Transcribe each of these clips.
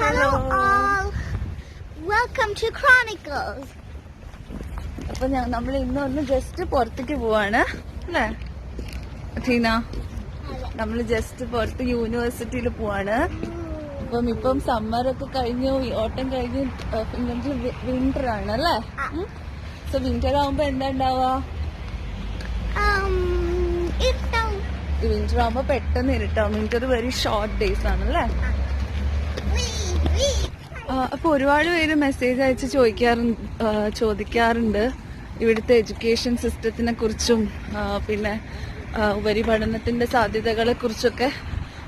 Hello Hello. all. Welcome to Chronicles. അപ്പൊ നമ്മൾ ഇന്ന് ഒന്ന് ജസ്റ്റ് പുറത്തേക്ക് പോവാണ്. അല്ലേ? അഥീന നമ്മൾ ജസ്റ്റ് പുറത്ത് യൂണിവേഴ്സിറ്റിയിൽ പോവാണ്. അപ്പം ഇപ്പം സമ്മർ ഒക്കെ കഴിഞ്ഞു. ഓട്ടം കഴിഞ്ഞു ഇല്ലെങ്കിൽ വിന്റർ ആണ് അല്ലേ? സോ വിന്റർ ആവുമ്പോ എന്താ ഉണ്ടാവുക Um, വിന്റർ ആവുമ്പോ പെട്ടെന്ന് ഇരുട്ടാവും. വിന്റർ വെരി ഷോർട്ട് ഡേയ്സ് ആണ് അല്ലേ. അപ്പൊ ഒരുപാട് പേര് മെസ്സേജ് അയച്ച് ചോദിക്കാറുണ്ട് ആ, ചോദിക്കാറുണ്ട്. ഇവിടുത്തെ എഡ്യൂക്കേഷൻ സിസ്റ്റത്തിനെ കുറിച്ചും പിന്നെ ഉപരിപഠനത്തിന്റെ സാധ്യതകളെ കുറിച്ചൊക്കെ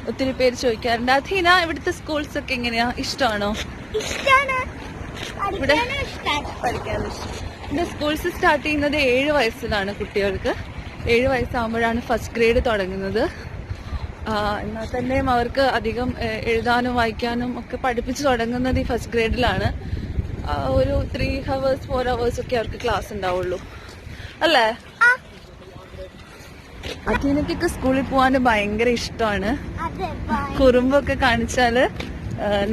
ഒത്തിരി പേര് ചോദിക്കാറുണ്ട്. അധീന ഇവിടുത്തെ സ്കൂൾസ് ഒക്കെ എങ്ങനെയാ? ഇഷ്ടമാണോ ഇവിടെ പഠിക്കാൻ ഇവിടെ സ്കൂൾസ് സ്റ്റാർട്ട് ചെയ്യുന്നത് ഏഴ് വയസ്സിലാണ് കുട്ടികൾക്ക്. ഏഴ് വയസ്സാകുമ്പോഴാണ് ഫസ്റ്റ് ഗ്രേഡ് തുടങ്ങുന്നത്. എന്നാൽ തന്നെയും അവർക്ക് അധികം എഴുതാനും വായിക്കാനും ഒക്കെ പഠിപ്പിച്ചു തുടങ്ങുന്നത് ഈ ഫസ്റ്റ് ഗ്രേഡിലാണ് ഒരു ത്രീ ഹവേഴ്സ് ഫോർ ഹവേഴ്സ് ഒക്കെ അവർക്ക് ക്ലാസ് ഉണ്ടാവുള്ളൂ. അല്ലേ? അതിനൊക്കെ സ്കൂളിൽ പോകാൻ ഭയങ്കര ഇഷ്ടമാണ്. കുറുമ്പൊക്കെ കാണിച്ചാൽ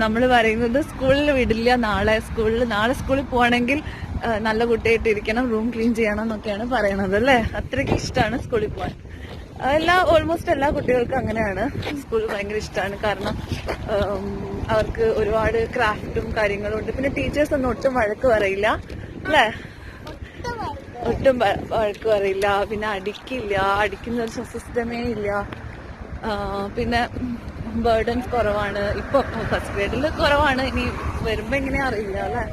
നമ്മൾ പറയുന്നത് സ്കൂളിൽ വിടില്ല നാളെ സ്കൂളിൽ നാളെ സ്കൂളിൽ പോവാണെങ്കിൽ നല്ല കുട്ടിയായിട്ട് ഇരിക്കണം റൂം ക്ലീൻ ചെയ്യണം എന്നൊക്കെയാണ് പറയണത് അല്ലേ? അത്രയ്ക്ക് ഇഷ്ടമാണ് സ്കൂളിൽ പോകാൻ. എല്ലാ ഓൾമോസ്റ്റ് എല്ലാ കുട്ടികൾക്കും അങ്ങനെയാണ്. സ്കൂൾ ഭയങ്കര ഇഷ്ടമാണ് കാരണം അവർക്ക് ഒരുപാട് ക്രാഫ്റ്റും കാര്യങ്ങളും ഉണ്ട്. പിന്നെ ടീച്ചേഴ്സ് ഒന്നും ഒട്ടും വഴക്ക് പറയില്ല. അല്ലേ? ഒട്ടും വഴക്ക് പറയില്ല. പിന്നെ അടിക്കില്ല. അടിക്കുന്ന ഒരു സ്വസ്ഥമേ ഇല്ല. പിന്നെ ബേർഡൻസ് കുറവാണ്. ഇപ്പൊ ഫസ്റ്റ് ഗ്രേഡിൽ കുറവാണ്. ഇനി വരുമ്പോ എങ്ങനെയാ അറിയില്ല അല്ലെ?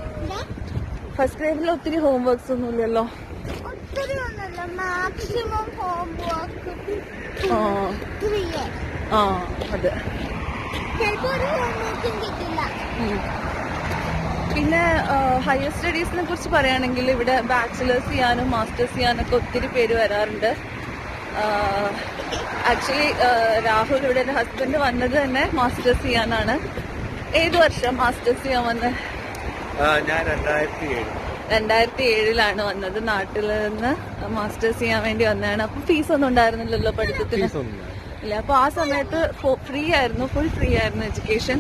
ഫസ്റ്റ് ഗ്രേഡിൽ ഒത്തിരി ഹോംവർക്സ് ഒന്നും ഇല്ലല്ലോ. ഒത്തിരി ഒന്നുമില്ല മാക്സിമം ഹോംവർക്ക് ആ ത്രീ ആ അതെ. ഒരു ഹോംവർക്കും കിട്ടില്ല പിന്നെ ഹയർ സ്റ്റഡീസിനെ കുറിച്ച് പറയുകയാണെങ്കിൽ ഇവിടെ ബാച്ചിലേഴ്സ് ചെയ്യാനും മാസ്റ്റേഴ്സ് ചെയ്യാനൊക്കെ ഒത്തിരി പേര് വരാറുണ്ട്. ആക്ച്വലി രാഹുൽ ഇവിടെ എന്റെ ഹസ്ബൻഡ് വന്നത് തന്നെ മാസ്റ്റേഴ്സ് ചെയ്യാനാണ്. ഏത് വർഷം മാസ്റ്റേഴ്സ് ചെയ്യാൻ വന്നത് ആ, ഞാൻ രണ്ടായിരത്തി ഏഴ്. രണ്ടായിരത്തി ഏഴിലാണ് വന്നത്. നാട്ടിൽ നിന്ന് മാസ്റ്റേഴ്സ് ചെയ്യാൻ വേണ്ടി വന്നതാണ്. അപ്പൊ ഫീസ് ഒന്നും ഉണ്ടായിരുന്നില്ലല്ലോ പഠിത്തത്തിന്? ഇല്ല. അപ്പൊ ആ സമയത്ത് ഫ്രീ ആയിരുന്നു ഫുൾ ഫ്രീ ആയിരുന്നു എഡ്യൂക്കേഷൻ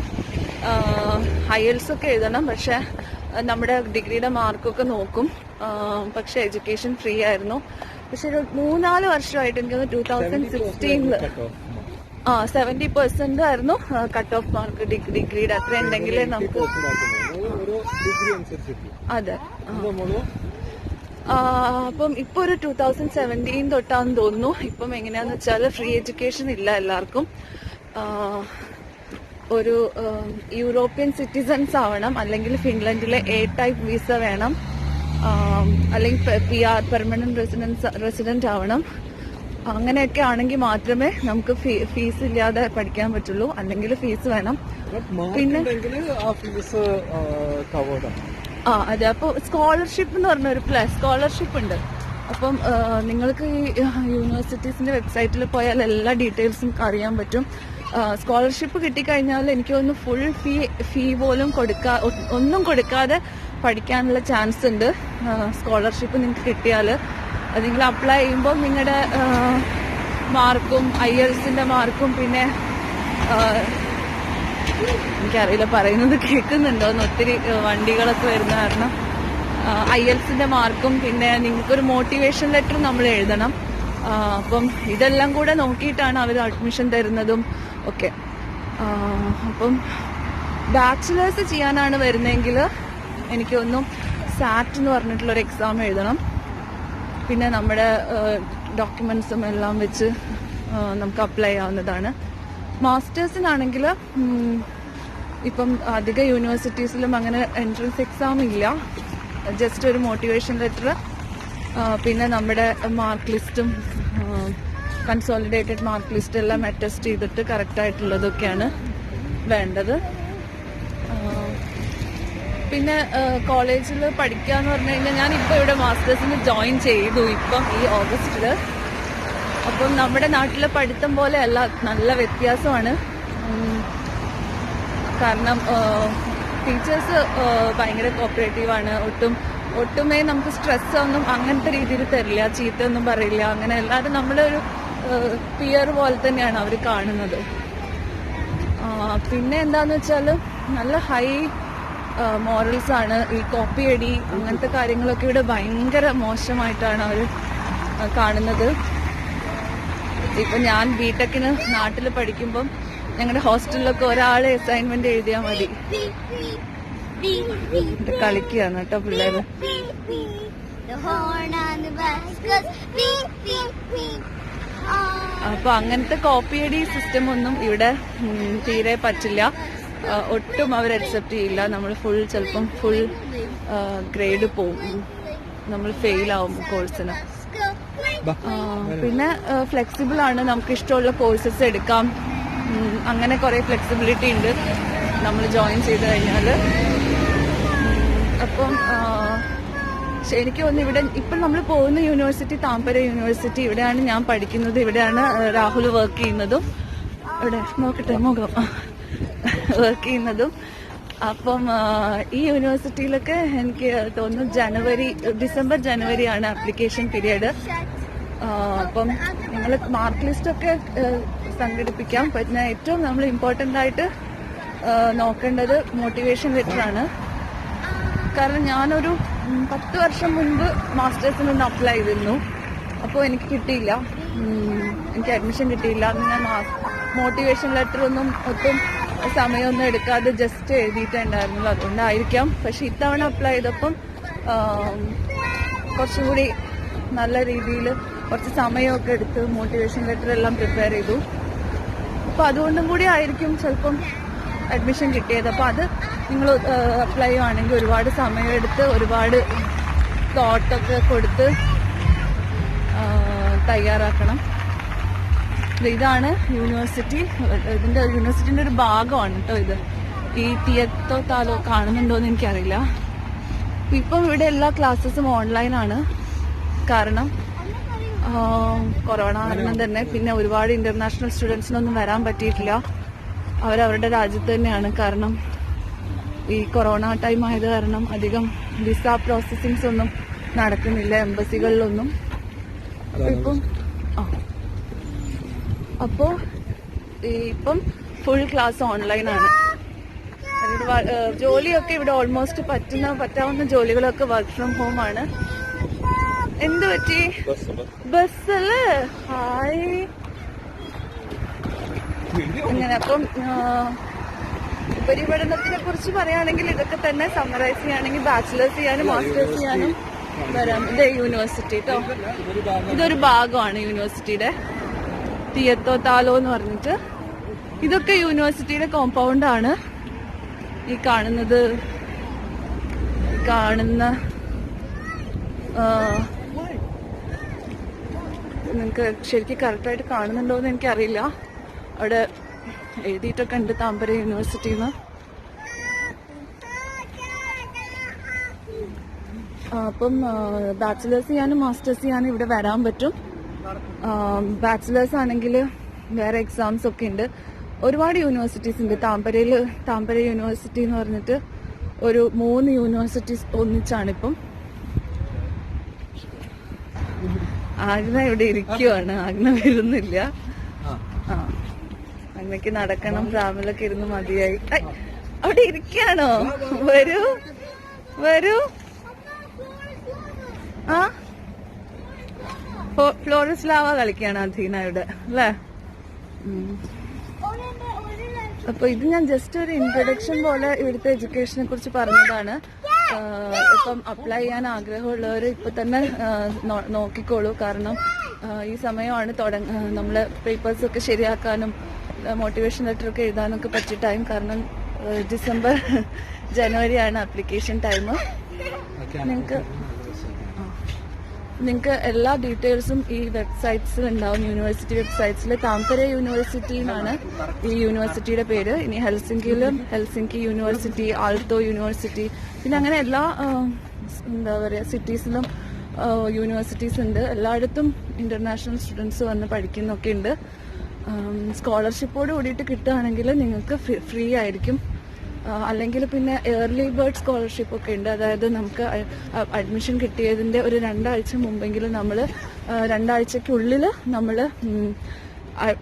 ഹയൽസ് ഒക്കെ എഴുതണം പക്ഷെ നമ്മുടെ ഡിഗ്രിയുടെ മാർക്കൊക്കെ നോക്കും. പക്ഷെ എഡ്യൂക്കേഷൻ ഫ്രീ ആയിരുന്നു. പക്ഷെ ഒരു മൂന്നാൽ വർഷമായിട്ട് എനിക്ക് ടൂ തൗസൻഡ് സിക്സ്റ്റീനിൽ ആ സെവന്റി പെർസെന്റ് ആയിരുന്നു കട്ട് ഓഫ് മാർക്ക് ഡിഗ്രിയുടെ അത്ര ഉണ്ടെങ്കിലേ നമുക്ക് അതെ. അപ്പം ഇപ്പൊ ഒരു ടൂ തൗസൻഡ് സെവന്റീൻ തൊട്ടാന്ന് തോന്നുന്നു. ഇപ്പം എങ്ങനെയാന്ന് വെച്ചാൽ ഫ്രീ എഡ്യൂക്കേഷൻ ഇല്ല എല്ലാവർക്കും. ഒരു യൂറോപ്യൻ സിറ്റിസൺസ് ആവണം. അല്ലെങ്കിൽ ഫിൻലൻഡിലെ എ ടൈപ്പ് വിസ വേണം. അല്ലെങ്കിൽ P R permanent residence resident ആവണം. അങ്ങനെയൊക്കെ ആണെങ്കിൽ മാത്രമേ നമുക്ക് ഫീസ് ഇല്ലാതെ പഠിക്കാൻ പറ്റുള്ളൂ. അല്ലെങ്കിൽ ഫീസ് വേണം. പിന്നെ ആ അതെ. അപ്പോൾ സ്കോളർഷിപ്പ് എന്ന് പറഞ്ഞ ഒരു പ്ലസ് സ്കോളർഷിപ്പ് ഉണ്ട്. അപ്പം നിങ്ങൾക്ക് ഈ യൂണിവേഴ്സിറ്റീസിന്റെ വെബ്സൈറ്റിൽ പോയാൽ എല്ലാ ഡീറ്റെയിൽസും അറിയാൻ പറ്റും. സ്കോളർഷിപ്പ് കിട്ടിക്കഴിഞ്ഞാൽ എനിക്ക് ഒന്ന് ഫുൾ ഫീ ഫീ പോലും കൊടുക്കാ ഒന്നും കൊടുക്കാതെ പഠിക്കാനുള്ള ചാൻസ് ഉണ്ട്. സ്കോളർഷിപ്പ് നിങ്ങൾക്ക് കിട്ടിയാൽ നിങ്ങൾ അപ്ലൈ ചെയ്യുമ്പോൾ നിങ്ങളുടെ മാർക്കും ഐ എൽസിന്റെ മാർക്കും പിന്നെ എനിക്കറിയില്ല പറയുന്നത് കേൾക്കുന്നുണ്ടോന്ന് ഒത്തിരി വണ്ടികളൊക്കെ വരുന്ന കാരണം. ഐ എൽസിന്റെ മാർക്കും പിന്നെ നിങ്ങൾക്കൊരു മോട്ടിവേഷൻ ലെറ്റർ നമ്മൾ എഴുതണം. അപ്പം ഇതെല്ലാം കൂടെ നോക്കിയിട്ടാണ് അവർ അഡ്മിഷൻ തരുന്നതും ഒക്കെ. അപ്പം ബാച്ചിലേഴ്സ് ചെയ്യാനാണ് വരുന്നതെങ്കിൽ എനിക്കൊന്നും സാറ്റ് എന്ന് പറഞ്ഞിട്ടുള്ളൊരു എക്സാം എഴുതണം. പിന്നെ നമ്മുടെ ഡോക്യുമെന്റ്സും എല്ലാം വെച്ച് നമുക്ക് അപ്ലൈ ചെയ്യാവുന്നതാണ് മാസ്റ്റേഴ്സിനാണെങ്കിൽ ഇപ്പം അധിക യൂണിവേഴ്സിറ്റീസിലും അങ്ങനെ എൻട്രൻസ് എക്സാം ഇല്ല. ജസ്റ്റ് ഒരു മോട്ടിവേഷൻ ലെറ്റർ പിന്നെ നമ്മുടെ മാർക്ക് ലിസ്റ്റും കൺസോളിഡേറ്റഡ് മാർക്ക് ലിസ്റ്റ് എല്ലാം അറ്റസ്റ്റ് ചെയ്തിട്ട് കറക്റ്റായിട്ടുള്ളതൊക്കെയാണ് വേണ്ടത്. പിന്നെ കോളേജിൽ പഠിക്കുക എന്ന് പറഞ്ഞു കഴിഞ്ഞാൽ ഇപ്പൊ ഇവിടെ മാസ്റ്റേഴ്സിന് ജോയിൻ ചെയ്തു ഇപ്പം ഈ ഓഗസ്റ്റിൽ അപ്പം നമ്മുടെ നാട്ടിലെ പഠിത്തം പോലെ അല്ല നല്ല വ്യത്യാസമാണ്. കാരണം ടീച്ചേഴ്സ് ഭയങ്കര കോപ്പറേറ്റീവ് ആണ്. ഒട്ടും ഒട്ടുമേ നമുക്ക് സ്ട്രെസ് ഒന്നും അങ്ങനത്തെ രീതിയിൽ തരില്ല ചീത്ത ഒന്നും പറയില്ല അങ്ങനെ എല്ലാവരും നമ്മുടെ ഒരു പിയർ പോലെ തന്നെയാണ് അവർ കാണുന്നത്. പിന്നെ എന്താന്ന് വെച്ചാൽ നല്ല ഹൈ മോറൽസ് ആണ് ഈ കോപ്പി അടി അങ്ങനത്തെ കാര്യങ്ങളൊക്കെ ഇവിടെ ഭയങ്കര മോശമായിട്ടാണ് അവർ കാണുന്നത് ഇപ്പൊ ഞാൻ ബിടെക്കിന് നാട്ടിൽ പഠിക്കുമ്പം ഞങ്ങളുടെ ഹോസ്റ്റലിലൊക്കെ ഒരാളെ അസൈൻമെന്റ് എഴുതിയാൽ മതി കളിക്കുകയാണ് കേട്ടോ. Ah. അപ്പൊ അങ്ങനത്തെ കോപ്പിയടി സിസ്റ്റം ഒന്നും ഇവിടെ തീരെ പറ്റില്ല ഒട്ടും അവർ അക്സെപ്റ്റ് ചെയ്യില്ല. നമ്മൾ ഫുൾ ചിലപ്പം ഫുൾ ഗ്രേഡ് പോകും നമ്മൾ ഫെയിൽ ആവും കോഴ്സിന് പിന്നെ ഫ്ലെക്സിബിൾ ആണ്. നമുക്ക് ഇഷ്ടമുള്ള കോഴ്സസ് എടുക്കാം. അങ്ങനെ കുറെ ഫ്ലെക്സിബിലിറ്റി ഉണ്ട്. നമ്മൾ ജോയിൻ ചെയ്ത് കഴിഞ്ഞാൽ അപ്പം എനിക്ക് തോന്നുന്നു ഇവിടെ ഇപ്പം നമ്മൾ പോകുന്ന യൂണിവേഴ്സിറ്റി താമ്പര യൂണിവേഴ്സിറ്റി ഇവിടെയാണ് ഞാൻ പഠിക്കുന്നത്. ഇവിടെയാണ് രാഹുൽ വർക്ക് ചെയ്യുന്നതും. ഇവിടെ നോക്കട്ടെ മുഖം. വർക്ക് ചെയ്യുന്നതും. അപ്പം ഈ യൂണിവേഴ്സിറ്റിയിലൊക്കെ എനിക്ക് തോന്നുന്നു ജനുവരി ഡിസംബർ ജനുവരിയാണ് ആപ്ലിക്കേഷൻ പീരീഡ് അപ്പം നിങ്ങൾ മാർക്ക് ലിസ്റ്റ് ഒക്കെ സംഘടിപ്പിക്കാം. പിന്നെ ഏറ്റവും നമ്മൾ ഇമ്പോർട്ടന്റ് ആയിട്ട് നോക്കേണ്ടത് മോട്ടിവേഷൻ ആണ്. കാരണം ഞാനൊരു പത്ത് വർഷം മുൻപ് മാസ്റ്റേഴ്സിന് നിന്ന് അപ്ലൈ ചെയ്തിരുന്നു. അപ്പോൾ എനിക്ക് കിട്ടിയില്ല. എനിക്ക് അഡ്മിഷൻ കിട്ടിയില്ല. ഞാൻ മോട്ടിവേഷൻ ലെറ്റർ ഒന്നും ഒട്ടും സമയമൊന്നും എടുക്കാതെ ജസ്റ്റ് എഴുതിയിട്ടുണ്ടായിരുന്നുള്ളൂ. അതുകൊണ്ടായിരിക്കാം. പക്ഷെ ഇത്തവണ അപ്ലൈ ചെയ്തപ്പം കുറച്ചുകൂടി കുറച്ചും കൂടി നല്ല രീതിയിൽ കുറച്ച് സമയമൊക്കെ എടുത്ത് മോട്ടിവേഷൻ ലെറ്റർ എല്ലാം പ്രിപ്പയർ ചെയ്തു. അപ്പോൾ അതുകൊണ്ടും കൂടി ആയിരിക്കും ചിലപ്പം അഡ്മിഷൻ കിട്ടിയത്. അപ്പം അത് നിങ്ങൾ അപ്ലൈ ചെയ്യുവാണെങ്കിൽ ഒരുപാട് സമയമെടുത്ത് ഒരുപാട് തോട്ടൊക്കെ കൊടുത്ത് തയ്യാറാക്കണം. ഇതാണ് യൂണിവേഴ്സിറ്റി ഇതിന്റെ യൂണിവേഴ്സിറ്റിന്റെ ഒരു ഭാഗമാണ് കേട്ടോ ഇത്. ഈ തിയത്തോ താലോ കാണുന്നുണ്ടോ എന്ന് എനിക്കറിയില്ല. ഇപ്പം ഇവിടെ എല്ലാ ക്ലാസ്സസും ഓൺലൈനാണ് കാരണം കൊറോണ കാരണം തന്നെ പിന്നെ ഒരുപാട് ഇന്റർനാഷണൽ സ്റ്റുഡൻസിനൊന്നും വരാൻ പറ്റിയിട്ടില്ല. അവരവരുടെ രാജ്യത്ത് തന്നെയാണ്. കാരണം ഈ കൊറോണ ടൈം ആയത് കാരണം അധികം വിസ പ്രോസസ്സിങ്സ് ഒന്നും നടക്കുന്നില്ല എംബസികളിലൊന്നും ഇപ്പം ആ. അപ്പോ ഇപ്പം ഫുൾ ക്ലാസ് ഓൺലൈനാണ് ജോലിയൊക്കെ ഇവിടെ ഓൾമോസ്റ്റ് പറ്റുന്ന പറ്റാവുന്ന ജോലികളൊക്കെ വർക്ക് ഫ്രം ഹോം ആണ്. എന്ത് പറ്റി? ബസ് ബസ് ബസ്സല്ലേ? ഹായ്. അങ്ങനെ അപ്പം ഉപരിപഠനത്തിനെ കുറിച്ച് പറയുകയാണെങ്കിൽ ഇതൊക്കെ തന്നെ സമ്മറൈസ് ചെയ്യുകയാണെങ്കിൽ ബാച്ചിലേഴ്സ് ചെയ്യാനും മാസ്റ്റേഴ്സ് ചെയ്യാനും വരാം. ഇത് യൂണിവേഴ്സിറ്റി കേട്ടോ ഇതൊരു ഭാഗമാണ് യൂണിവേഴ്സിറ്റിയുടെ തിയത്തോ താലോ എന്ന് പറഞ്ഞിട്ട്. ഇതൊക്കെ യൂണിവേഴ്സിറ്റിയുടെ കോമ്പൗണ്ട് ആണ്. ഈ കാണുന്നത് കാണുന്ന നിങ്ങൾക്ക് ശരിക്കും കറക്റ്റായിട്ട് കാണുന്നുണ്ടോയെന്ന് എനിക്കറിയില്ല. അവിടെ എഴുതിയിട്ടൊക്കെ ഉണ്ട് താമ്പര യൂണിവേഴ്സിറ്റിന്ന് അപ്പം ബാച്ചിലേഴ്സ് ചെയ്യാനും മാസ്റ്റേഴ്സ് ചെയ്യാനും ഇവിടെ വരാൻ പറ്റും. ബാച്ചിലേഴ്സ് ആണെങ്കിൽ വേറെ എക്സാംസ് ഒക്കെ ഉണ്ട്. ഒരുപാട് യൂണിവേഴ്സിറ്റീസ് ഉണ്ട്. താമ്പരയിൽ താമ്പര യൂണിവേഴ്സിറ്റി എന്ന് പറഞ്ഞിട്ട് ഒരു മൂന്ന് യൂണിവേഴ്സിറ്റീസ് ഒന്നിച്ചാണ് ഇപ്പം. ആഗ്ന ഇവിടെ ഇരിക്കുവാണ്. ആഗ്ന വരുന്നില്ല. ആ. ആ. നടക്കണം. രാമിലൊക്കെ ഇരുന്ന് മതിയായി. അവിടെ ഇരിക്കാണോ വരൂ. വരൂ. ആ. ഫ്ലോറസ് ലാവ കളിക്കാണ് അധീന ഇവിടെ അല്ലേ. അപ്പൊ ഇത് ഞാൻ ജസ്റ്റ് ഒരു ഇൻട്രൊഡക്ഷൻ പോലെ ഇവിടുത്തെ എഡ്യൂക്കേഷനെ കുറിച്ച് പറഞ്ഞതാണ്. ഇപ്പം അപ്ലൈ ചെയ്യാൻ ആഗ്രഹമുള്ളവർ ഇപ്പൊ തന്നെ നോക്കിക്കോളൂ. കാരണം ഈ സമയമാണ് തുടങ്ങ നമ്മളെ പേപ്പേഴ്സ് ഒക്കെ ശരിയാക്കാനും മോട്ടിവേഷൻ ലെറ്റർ ഒക്കെ എഴുതാനൊക്കെ പറ്റിയ ടൈം കാരണം ഡിസംബർ ഡിസംബർ ജനുവരിയാണ് ആപ്ലിക്കേഷൻ ടൈം നിങ്ങൾക്ക് നിങ്ങൾക്ക് എല്ലാ ഡീറ്റെയിൽസും ഈ വെബ്സൈറ്റ്സിൽ ഉണ്ടാവും. യൂണിവേഴ്സിറ്റി വെബ്സൈറ്റ്സിൽ താമ്പര യൂണിവേഴ്സിറ്റി എന്നാണ് ഈ യൂണിവേഴ്സിറ്റിയുടെ പേര്. ഇനി ഹെൽസിങ്കിയിലും ഹെൽസിങ്കി യൂണിവേഴ്സിറ്റി ആൾട്ടോ യൂണിവേഴ്സിറ്റി പിന്നെ അങ്ങനെ എല്ലാ എന്താ പറയുക സിറ്റീസിലും യൂണിവേഴ്സിറ്റീസ് ഉണ്ട്. എല്ലായിടത്തും ഇന്റർനാഷണൽ സ്റ്റുഡൻസ് വന്ന് പഠിക്കുന്നൊക്കെ ഉണ്ട്. സ്കോളർഷിപ്പോട് കൂടിയിട്ട് കിട്ടുകയാണെങ്കിൽ നിങ്ങൾക്ക് ഫ്രീ ആയിരിക്കും. അല്ലെങ്കിൽ പിന്നെ ഏർലി ബേർഡ് സ്കോളർഷിപ്പ് ഒക്കെ ഉണ്ട്. അതായത് നമുക്ക് അഡ്മിഷൻ കിട്ടിയതിന്റെ ഒരു രണ്ടാഴ്ച മുമ്പെങ്കിലും നമ്മൾ രണ്ടാഴ്ചക്കുള്ളിൽ നമ്മൾ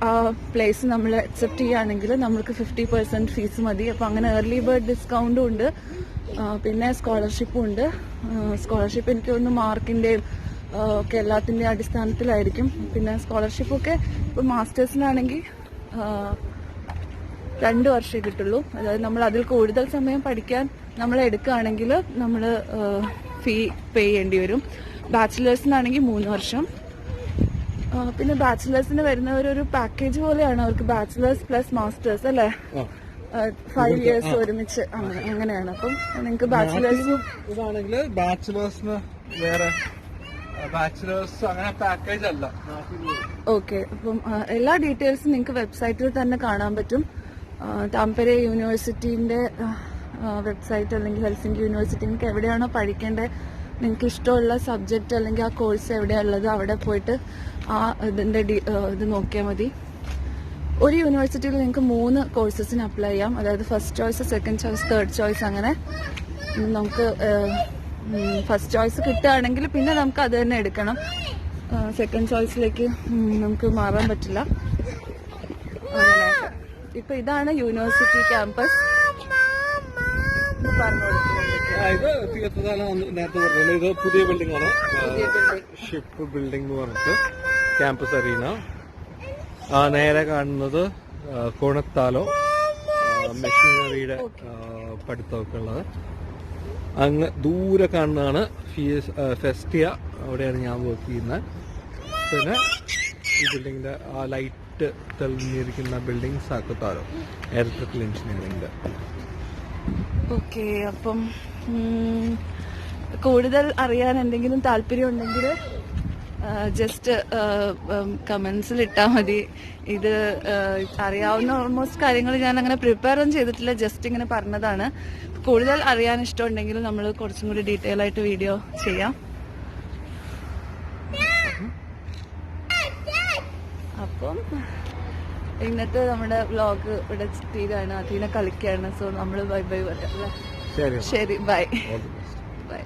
ആ- പ്ലേസ് നമ്മൾ അക്സെപ്റ്റ് ചെയ്യുകയാണെങ്കിൽ നമ്മൾക്ക് ഫിഫ്റ്റി പെർസെന്റ് ഫീസ് മതി. അപ്പോൾ അങ്ങനെ ഏർലി ബേർഡ് ഡിസ്കൗണ്ടും ഉണ്ട്. പിന്നെ സ്കോളർഷിപ്പും ഉണ്ട്. സ്കോളർഷിപ്പ് എനിക്ക് തോന്നുന്നു മാർക്കിന്റെയും ഒക്കെ എല്ലാത്തിന്റെയും അടിസ്ഥാനത്തിലായിരിക്കും. പിന്നെ സ്കോളർഷിപ്പൊക്കെ ഇപ്പം മാസ്റ്റേഴ്സിനാണെങ്കിൽ രണ്ട് വർഷമേ കിട്ടുള്ളൂ അതായത് നമ്മൾ അതിൽ കൂടുതൽ സമയം പഠിക്കാൻ നമ്മൾ എടുക്കുകയാണെങ്കിൽ നമ്മൾ ഫീ പേ ചെയ്യേണ്ടി വരും. ബാച്ചിലേഴ്സിനാണെങ്കിൽ മൂന്ന് വർഷം. പിന്നെ ബാച്ചിലേഴ്സിന് വരുന്നവർ ഒരു പാക്കേജ് പോലെയാണ് അവർക്ക് ബാച്ചിലേഴ്സ് പ്ലസ് മാസ്റ്റേഴ്സ് അല്ലേ? ഫൈവ് ഇയേഴ്സ് ഒരുമിച്ച്. അങ്ങനെയാണ്. അപ്പം നിങ്ങൾക്ക് ബാച്ചിലേഴ്സ് ഇതാണെങ്കിൽ ബാച്ചിലേഴ്സിന് വേറെ ബാച്ചിലേഴ്സ് അങ്ങനെ പാക്കേജ് അല്ല. നാട്ടിൽ ഓക്കെ അപ്പം എല്ലാ ഡീറ്റെയിൽസും നിങ്ങൾക്ക് വെബ്സൈറ്റിൽ തന്നെ കാണാൻ പറ്റും. താമ്പരെ യൂണിവേഴ്സിറ്റീന്റെ വെബ്സൈറ്റ് അല്ലെങ്കിൽ ഹെൽസിംഗ് യൂണിവേഴ്സിറ്റി നിങ്ങൾക്ക് എവിടെയാണോ പഠിക്കേണ്ടത് നിങ്ങൾക്ക് ഇഷ്ടമുള്ള സബ്ജക്റ്റ് അല്ലെങ്കിൽ ആ കോഴ്സ് എവിടെയുള്ളത് അവിടെ പോയിട്ട് ആ ഇതിന്റെ ഇത് നോക്കിയാൽ മതി. ഒരു യൂണിവേഴ്സിറ്റിയിൽ നിങ്ങൾക്ക് മൂന്ന് കോഴ്സസിന് അപ്ലൈ ചെയ്യാം. അതായത് first choice second choice third choice അങ്ങനെ. നമുക്ക് ഫസ്റ്റ് ചോയ്സ് കിട്ടുകയാണെങ്കിൽ പിന്നെ നമുക്ക് അത് തന്നെ എടുക്കണം. സെക്കൻഡ് ചോയ്സിലേക്ക് നമുക്ക് മാറാൻ പറ്റില്ല. അങ്ങനെ. ഇപ്പൊ ഇതാണ് യൂണിവേഴ്സിറ്റി ക്യാമ്പസ് ഇത് തീർച്ചയായും നേരത്തെ പറഞ്ഞത് ഇത് പുതിയ ബിൽഡിംഗ് ആണ്. ഷിപ്പ് ബിൽഡിംഗ് എന്ന് പറഞ്ഞിട്ട് ക്യാമ്പസ് അറീന ആ നേരെ കാണുന്നത് കുണത്താലോ മെഷീനറിയുടെ പഠിത്തമൊക്കെ ഉള്ളത്. അങ്ങ് ദൂരെ കാണുന്നതാണ് ഫെസ്റ്റിയ അവിടെയാണ് ഞാൻ വർക്ക് ചെയ്യുന്നത്. പിന്നെ ഈ ബിൽഡിങ്ങിന്റെ ആ ലൈറ്റ് തെളിഞ്ഞിരിക്കുന്ന ബിൽഡിംഗ് സാക്കത്താലോ ഇലക്ട്രിക്കൽ എഞ്ചിനീയറിംഗ്. ഓക്കെ അപ്പം കൂടുതൽ അറിയാൻ എന്തെങ്കിലും താല്പര്യം ഉണ്ടെങ്കിൽ ജസ്റ്റ് കമന്റ്സിൽ ഇട്ടാൽ മതി. ഇത് അറിയാവുന്ന ഓൾമോസ്റ്റ് കാര്യങ്ങൾ ഞാൻ അങ്ങനെ പ്രിപ്പയർ ഒന്നും ചെയ്തിട്ടില്ല ജസ്റ്റ് ഇങ്ങനെ പറഞ്ഞതാണ്. കൂടുതൽ അറിയാൻ ഇഷ്ടമുണ്ടെങ്കിൽ നമ്മൾ കുറച്ചും കൂടി ഡീറ്റെയിൽ ആയിട്ട് വീഡിയോ ചെയ്യാം. അപ്പം ഇന്നത്തെ നമ്മുടെ വ്ലോഗ് ഇവിടെ തീരാണ് അതിനെ കളിക്കുകയാണ് സോ നമ്മൾ ബൈ ബൈ പറയാം. ശരി ബൈ ബൈ